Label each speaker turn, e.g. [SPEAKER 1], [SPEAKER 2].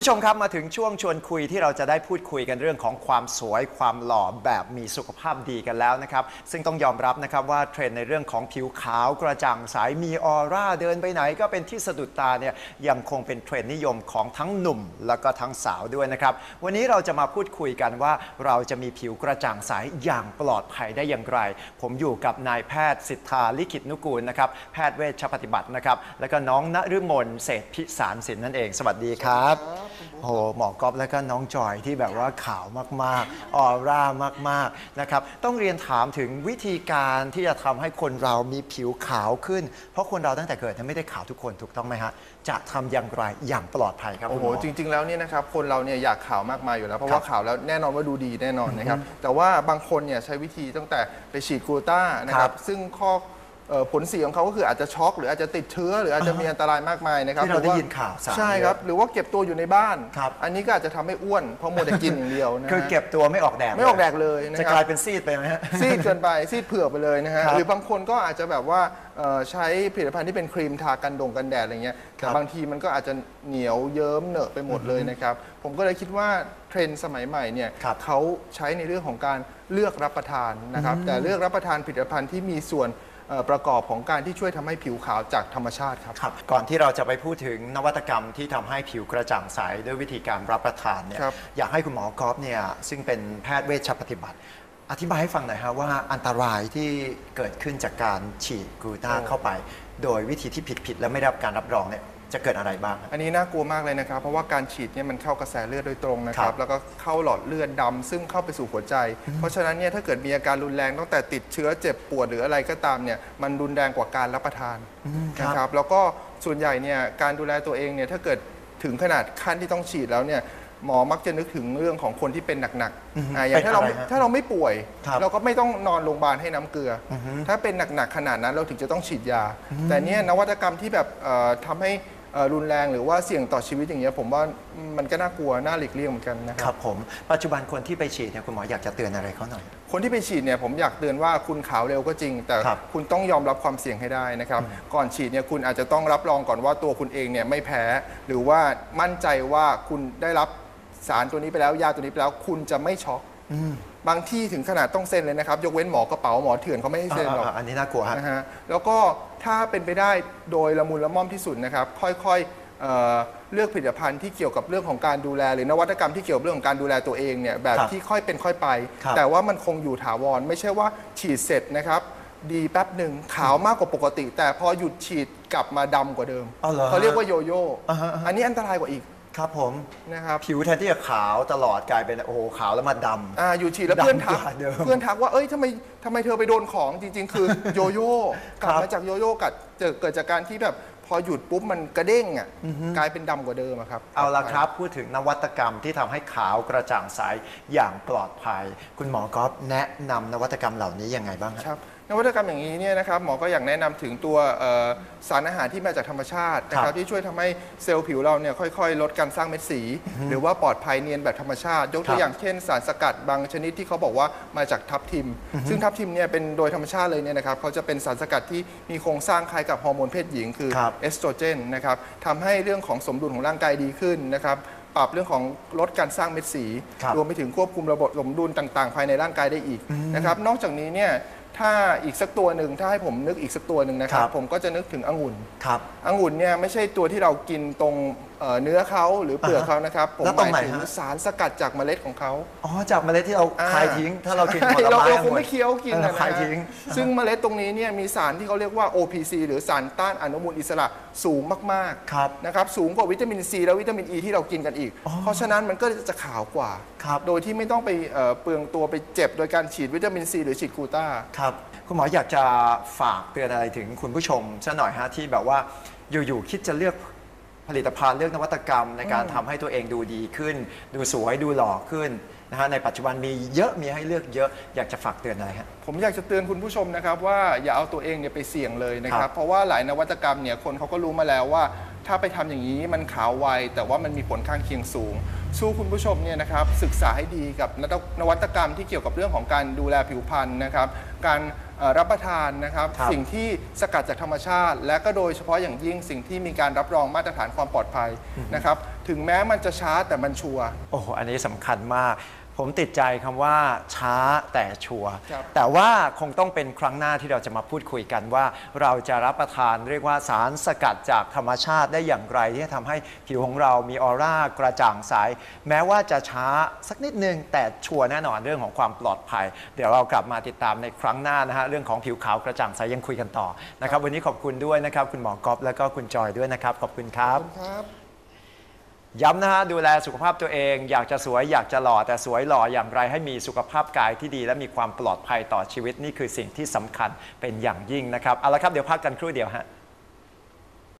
[SPEAKER 1] ผู้ชมครับมาถึงช่วงชวนคุยที่เราจะได้พูดคุยกันเรื่องของความสวยความหล่อแบบมีสุขภาพดีกันแล้วนะครับ ซึ่งต้องยอมรับนะครับว่าเทรนในเรื่องของผิวขาวกระจ่างใสมีออร่าเดินไปไหน ก็เป็นที่สะดุดตาเนี่ยยังคงเป็นเทรนนิยมของทั้งหนุ่ม แล้วก็ทั้งสาวด้วยนะครับ วันนี้เราจะมาพูดคุยกันว่าเราจะมีผิวกระจ่างใสอย่างปลอดภัยได้อย่างไร ผมอยู่กับนายแพทย์สิทธาลิขิตนุกูลนะครับแพทย์เวชปฏิบัตินะครับแล้วก็น้องณฤมลเศรษฐพิสารสินนั่นเอง สวัสดีครับ โอ้โหหมอกอฟแล้วก็น้องจอยที่แบบว่าขาวมากๆออร่ามากๆนะครับต้องเรียนถามถึงวิธีการที่จะทำให้คนเรามีผิวขาวขึ้น เพราะคนเราตั้งแต่เกิดเนี่ยไม่ได้ขาวทุกคนถูกต้องไหมฮะจะทำอย่างไรอย่างปลอดภัยครับ
[SPEAKER 2] โอ้โห
[SPEAKER 1] คุณม
[SPEAKER 2] จริง ๆ แล้วเนี่ยนะครับคนเราเนี่ยอยากขาวมากมายอยู่แล้ว เพราะ
[SPEAKER 1] ครับ
[SPEAKER 2] ว่าขาวแล้วแน่นอนว่าดูดีแน่นอนนะครับแต่ว่าบางคนเนี่ยใช้วิธีตั้งแต่ไปฉีดกลูต้านะค
[SPEAKER 1] ครั
[SPEAKER 2] รับบซึ่งข้อ เอ่อผลเสียของเขาก็คืออาจจะช็อก หรืออาจจะติดเชื้อ หรืออาจจะมีอันตรายมากมายนะครับ
[SPEAKER 1] ที่เรา
[SPEAKER 2] หอว่
[SPEAKER 1] ได้ยินข่าวสาร
[SPEAKER 2] ใช่ครับ หรือว่าเก็บตัวอยู่ในบ้าน
[SPEAKER 1] ครับ
[SPEAKER 2] อันนี้ก็อาจจะทำให้อ้วนเพราะมัวแต่กินอย่างเดียวนะฮะ
[SPEAKER 1] คือเก็บตัวไม่ออกแดด
[SPEAKER 2] ไม่ออกแดดเลยนะ
[SPEAKER 1] จะ
[SPEAKER 2] ค
[SPEAKER 1] ก
[SPEAKER 2] รั
[SPEAKER 1] ลาย
[SPEAKER 2] บ
[SPEAKER 1] เป็นซีดไปไหมฮะ
[SPEAKER 2] ซีดเกินไปซีดเผือกไปเลยนะฮะ
[SPEAKER 1] ครับ
[SPEAKER 2] หรือบางคนก็อาจจะแบบว่าเอ่อใช้ผลิตภัณฑ์ที่เป็นครีมทากันดงกันแดดอะไรเงี้ย
[SPEAKER 1] ครั
[SPEAKER 2] แต่
[SPEAKER 1] บบา
[SPEAKER 2] งทีมันก็อาจจะเหนียวเยิ้มเหนอะไปหมดเลยนะครับ ผมก็เลยคิดว่าเทรนด์สมัยใหม่เนี่ย
[SPEAKER 1] ครับ
[SPEAKER 2] เขาใช้ในเรื่องของการเลือกรับประทานนะครับแต่เลือกรับประทานผลิตภัณฑ์ที่มีส่วนเอ่อ ประกอบของการที่ช่วยทำให้ผิวขาวจากธรรมชาติครับ
[SPEAKER 1] ครับก่อนที่เราจะไปพูดถึงนวัตกรรมที่ทำให้ผิวกระจ่างใสด้วยวิธีการรับประทานเนี่ย
[SPEAKER 2] ครับ
[SPEAKER 1] อยากให้คุณหมอกอฟเนี่ยซึ่งเป็นแพทย์เวชปฏิบัติ อธิบายให้ฟังหน่อยครับว่าอันตรายที่เกิดขึ้นจากการฉีดกลูต้าเข้าไป โดยวิธีที่ผิดๆและไม่ได้รับการรับรองเนี่ย จะเกิดอะไรบ้าง
[SPEAKER 2] อันนี้น่ากลัวมากเลยนะครับ เพราะว่าการฉีดเนี่ยมันเข้ากระแสเลือดโดยตรงนะค
[SPEAKER 1] ครั
[SPEAKER 2] รับ
[SPEAKER 1] บ
[SPEAKER 2] แล้วก็เข้าหลอดเลือดดำซึ่งเข้าไปสู่หัวใจ เพราะฉะนั้นเนี่ยถ้าเกิดมีอาการรุนแรงตั้งแต่ติดเชื้อเจ็บปวดหรืออะไรก็ตามเนี่ยมันรุนแรงกว่าการรับประทาน
[SPEAKER 1] ครับ
[SPEAKER 2] นะครับ แล้วก็ส่วนใหญ่เนี่ยการดูแลตัวเองเนี่ยถ้าเกิดถึงขนาดขั้นที่ต้องฉีดแล้วเนี่ยหมอมักจะนึกถึงเรื่องของคนที่เป็นหนักๆอ่าอย่างถ้าเรา
[SPEAKER 1] เป็นอะไรฮะ
[SPEAKER 2] ถ้าเราไม่ป่วย
[SPEAKER 1] ครับ
[SPEAKER 2] เราก็ไม่ต้องนอนโรงพยาบาลให้น้ำเกลืออถ้าเป็นหนักๆขนาดนั้นเราถึงจะต้องฉีดยา แต่เนี่ยนวัตกรรมที่แบบเอ่อทำให้เอ่อ รุนแรงหรือว่าเสี่ยงต่อชีวิตอย่างเงี้ยผมว่ามันก็น่ากลัวน่าหลีกเลี่ยงเหมือนกันนะค
[SPEAKER 1] ครับรับผมปัจจุบันคนที่ไปฉีดเนี่ยคุณหมออยากจะเตือนอะไรเขาหน่อย
[SPEAKER 2] คนที่ไปฉีดเนี่ยผมอยากเตือนว่าคุณขาวเร็วก็จริง แต่
[SPEAKER 1] ครับ
[SPEAKER 2] คุณต้องยอมรับความเสี่ยงให้ได้นะครับก่อนฉีดเนี่ยคุณอาจจะต้องรับรองก่อนว่าตัวคุณเองเนี่ยไม่แพ้ หรือว่ามั่นใจว่าคุณได้รับสารตัวนี้ไปแล้วยาตัวนี้ไปแล้วคุณจะไม่ช็อก บางที่ถึงขนาดต้องเซ็นเลยนะครับ ยกเว้นหมอกระเป๋าหมอเถื่อนเขาไม่ให้เซ็นหรอก
[SPEAKER 1] อ่าๆอันนี้น่ากลัวฮะ
[SPEAKER 2] นะฮะแล้วก็ถ้าเป็นไปได้โดยละมุนละม่อมที่สุดนะครับ ค่อยๆเอ่อเลือกผลิตภัณฑ์ที่เกี่ยวกับเรื่องของการดูแล หรือนวัตกรรมที่เกี่ยวกับเรื่องของการดูแลตัวเองเนี่ยแบบ
[SPEAKER 1] ครับ
[SPEAKER 2] ที่ค่อยเป็นค่อยไป
[SPEAKER 1] ครับ
[SPEAKER 2] แต่ว่ามันคงอยู่ถาวร ไม่ใช่ว่าฉีดเสร็จนะครับ ดีแป๊บหนึ่งขาวมากกว่าปกติ แต่พอหยุดฉีดกลับมาดำกว่าเดิม
[SPEAKER 1] เอาเหรอฮะ
[SPEAKER 2] เขาเรียกว่าโยโย่
[SPEAKER 1] อ่าฮะอ่าฮะ
[SPEAKER 2] อันนี้อันตรายกว่าอีก
[SPEAKER 1] ครับผม
[SPEAKER 2] นะครับ
[SPEAKER 1] ผิวแทนที่จะขาวตลอดกลายเป็นโอ้โหขาวแล้วมาดำ
[SPEAKER 2] อ่าอยู่ฉีดแล้วเพื่อนทัก
[SPEAKER 1] ดำกว่าเดิม
[SPEAKER 2] เพื่อนทักว่าเอ้ยทำไมทำไมเธอไปโดนของจริง ๆ คือ โยโย่กลับ
[SPEAKER 1] ครับ
[SPEAKER 2] มาจากโยโย่กัดเจอเกิดจากการที่แบบพอหยุดปุ๊บมันกระเด้งอะกลายเป็นดำกว่าเดิมอะครับ
[SPEAKER 1] เอาละครับ พูดถึงนวัตกรรมที่ทำให้ขาวกระจ่างใสอย่างปลอดภัย คุณหมอก๊อฟแนะนำนวัตกรรมเหล่านี้ยังไงบ้างฮะ
[SPEAKER 2] ครับ นวัตกรรมอย่างนี้เนี่ยนะครับหมอก็อยากแนะนำถึงตัวเอ่อสารอาหารที่มาจากธรรมชาตินะค
[SPEAKER 1] ครั
[SPEAKER 2] รับบที่ช่วยทำให้เซลล์ผิวเราเนี่ยค่อยๆ ลดการสร้างเม็ดสี หรือว่าปลอดภัยเนียนแบบธรรมชาติ ยกตั
[SPEAKER 1] ครั
[SPEAKER 2] ว
[SPEAKER 1] บ
[SPEAKER 2] อย่างเช่น สารสกัดบางชนิดที่เขาบอกว่ามาจากทับทิม ซึ่งทับทิมเนี่ยเป็นโดยธรรมชาติเลยเนี่ยนะครับเขาจะเป็นสารสกัดที่มีโครงสร้างคล้ายกับฮอร์โมนเพศหญิงคือ
[SPEAKER 1] ครับ
[SPEAKER 2] เอสโตรเจนนะครับทำให้เรื่องของสมดุลของร่างกายดีขึ้นนะครับปรับเรื่องของลดการสร้างเม็ดสี
[SPEAKER 1] ครับ
[SPEAKER 2] รวมไปถึงควบคุมระบบสมดุลต่างๆ ภายในร่างกายได้อีกนะครับนอกจากนี้เนี่ย ถ้าอีกสักตัวหนึ่งถ้าให้ผมนึกอีกสักตัวหนึ่งนะครั
[SPEAKER 1] ครับบ
[SPEAKER 2] ผมก็จะนึกถึงองุ่น
[SPEAKER 1] ครับ
[SPEAKER 2] องุ่นเนี่ยไม่ใช่ตัวที่เรากินตรงเอ่อเนื้อเขาหรือเปลือกเขานะครับผม
[SPEAKER 1] แล้ว
[SPEAKER 2] ห
[SPEAKER 1] ตรง
[SPEAKER 2] มาย
[SPEAKER 1] ไหน
[SPEAKER 2] ถึง
[SPEAKER 1] ฮะ
[SPEAKER 2] สารสกัดจากเมล็ดของเขา
[SPEAKER 1] อ๋อจากเมล็ดที่เรา
[SPEAKER 2] อ่
[SPEAKER 1] คายทิ้ง ถ้าเรากินผ
[SPEAKER 2] ใช่
[SPEAKER 1] ล
[SPEAKER 2] เรา
[SPEAKER 1] ไม้
[SPEAKER 2] เราคง
[SPEAKER 1] หมด
[SPEAKER 2] ไม่เคี้ยวกิน
[SPEAKER 1] เออ
[SPEAKER 2] นะนะ
[SPEAKER 1] คายทิ้ง
[SPEAKER 2] ซึ่งเมล็ดตรงนี้เนี่ยมีสารที่เขาเรียกว่า OPC หรือสารต้านอนุมูลอิสระสูงมากๆ
[SPEAKER 1] ครับ
[SPEAKER 2] นะครับสูงกว่าวิตามินซีและวิตามินอ e ีที่เรากินกันอีกเพราะฉะนั้นมันก็จะขาวกว่า
[SPEAKER 1] ครับ
[SPEAKER 2] โดยที่ไม่ต้องไปเอ่อเปลืองตัวไปเจ็บโดยการฉีดวิตามินซีหรือฉีดกลูต้า
[SPEAKER 1] ครับ คุณหมออยากจะฝากเตือนอะไรถึงคุณผู้ชมซะหน่อยฮะที่แบบว่าอยู่ๆคิดจะเลือก ผลิตภัณฑ์เลือกนวัตกรรม ในการทำให้ตัวเองดูดีขึ้น ดูสวยดูหล่อขึ้นนะฮะในปัจจุบันมีเยอะมีให้เลือกเยอะอยากจะฝากเตือนอะไรฮะ
[SPEAKER 2] ผมอยากจะเตือนคุณผู้ชมนะครับว่าอย่าเอาตัวเองเนี่ยไปเสี่ยงเลยนะค
[SPEAKER 1] ครั
[SPEAKER 2] รับ
[SPEAKER 1] บ
[SPEAKER 2] เพราะว่าหลายนวัตกรรมเนี่ยคนเขาก็รู้มาแล้วว่า ถ้าไปทำอย่างนี้มันขาวไว แต่ว่ามันมีผลข้างเคียงสูง สู้คุณผู้ชมเนี่ยนะครับศึกษาให้ดีกับนวัตกรรมที่เกี่ยวกับเรื่องของการดูแลผิวพรรณนะครับ การเอ่อรับประทานนะครับ
[SPEAKER 1] ครับ
[SPEAKER 2] สิ่งที่สกัดจากธรรมชาติ และก็โดยเฉพาะอย่างยิ่งสิ่งที่มีการรับรองมาตรฐานความปลอดภัยนะครับ ถึงแม้มันจะช้าแต่มันชัวร์
[SPEAKER 1] โอ้โหอันนี้สำคัญมาก ผมติดใจคำว่าช้าแต่ชัวร์
[SPEAKER 2] ครับ
[SPEAKER 1] แต่ว่าคงต้องเป็นครั้งหน้าที่เราจะมาพูดคุยกันว่า เราจะรับประทานเรียกว่าสารสกัดจากธรรมชาติได้อย่างไร ที่จะทำให้ผิวของเรามีออร่ากระจ่างใสแม้ว่าจะช้าสักนิดนึง แต่ชัวร์แน่นอนเรื่องของความปลอดภัย เดี๋ยวเรากลับมาติดตามในครั้งหน้านะฮะเรื่องของผิวขาวกระจ่างใสยังคุยกันต่อนะครับวันนี้ขอบคุณด้วยนะครับคุณหมอกอฟและก็คุณจอยด้วยนะครับขอบคุณครับ
[SPEAKER 2] ครับ
[SPEAKER 1] ย้ำนะฮะดูแลสุขภาพตัวเอง อยากจะสวยอยากจะหล่อแต่สวยหล่ออย่างไรให้มีสุขภาพกายที่ดี และมีความปลอดภัยต่อชีวิตนี่คือสิ่งที่สำคัญเป็นอย่างยิ่งนะครับเอาละครับเดี๋ยวพักกันครู่เดียวฮะ